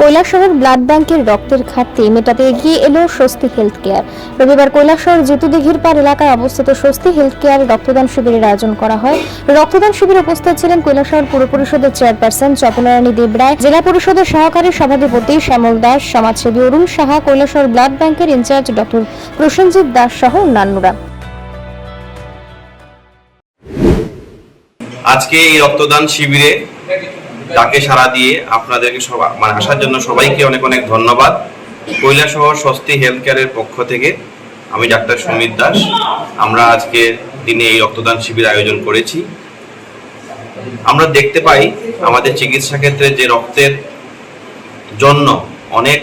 Kailashahar blood ব্যাংকের রক্তের ঘাটতি মেটাতে এগিয়ে এলো স্বস্তি হেলথ কেয়ার রবিবার কৈলাসহর জিতুদিঘির পার এলাকায় অবস্থিত স্বস্তি হেলথ কেয়ার রক্তদান শিবিরের আয়োজন করা হয়। রক্তদান শিবিরে উপস্থিত ছিলেন কৈলাসহর পুর পরিষদের চেয়ারপারসন চপনারানী দেবরায় জেলা পরিষদের সহকারী সভাধিপতি শ্যামল দাস, সমাজসেবী অরুণ সাহা, কৈলাসহর ব্লাড ব্যাংকের ইনচার্জ ডক্টর প্রসেনজিৎ দাস সহ অন্যান্যরা। আজকে এই রক্তদান শিবিরে ডাকে সাড়া দিয়ে আপনাদেরকে সবাই মানে আসার জন্য সবাইকে অনেক অনেক ধন্যবাদ। কৈলাসহর স্বস্তি হেলথ কেয়ারের পক্ষ থেকে আমি ডাক্তার সুমিত দাস। আমরা আজকে দিনে এই রক্তদান শিবির আয়োজন করেছি। আমরা দেখতে পাই আমাদের চিকিৎসা ক্ষেত্রে যে রক্তের জন্য অনেক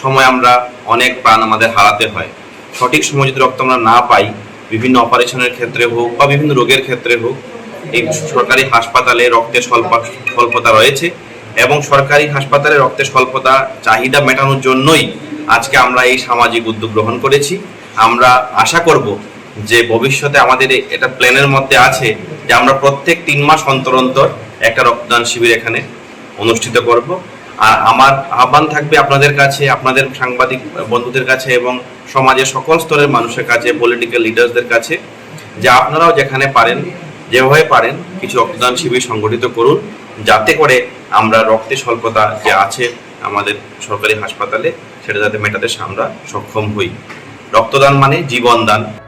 সময় আমরা অনেক প্রাণ আমাদের হারাতে হয়। সঠিক সময় যদি রক্ত আমরা না পাই, বিভিন্ন অপারেশনের ক্ষেত্রে হোক বা বিভিন্ন রোগের ক্ষেত্রে হোক সরকারি হাসপাতালে রক্তের স্বল্প- স্বল্পতা রয়েছে এবং সরকারি হাসপাতালে রক্তের স্বল্পতা চাহিদা মেটানোর জন্যই আজকে আমরা এই সামাজিক উদ্যোগ গ্রহণ করেছি। আমরা আশা করব যে ভবিষ্যতে আমাদের এটা প্ল্যানের মধ্যে আছে যে আমরা প্রত্যেক তিন মাস অন্তর অন্তর একটা রক্তদান শিবির এখানে অনুষ্ঠিত করব। আর আমার আহ্বান থাকবে আপনাদের কাছে, আপনাদের সাংবাদিক বন্ধুদের কাছে এবং সমাজের সকল স্তরের মানুষের কাছে পলিটিক্যাল লিডার্সদের কাছে, যে আপনারাও যেখানে পারেন যেভাবে পারেন কিছু রক্তদান শিবির সংগঠিত করুন, যাতে করে আমরা রক্তে স্বল্পতা যে আছে আমাদের সরকারি হাসপাতালে, সেটা যাতে মেটাতে আমরা সক্ষম হই। রক্তদান মানে জীবনদান।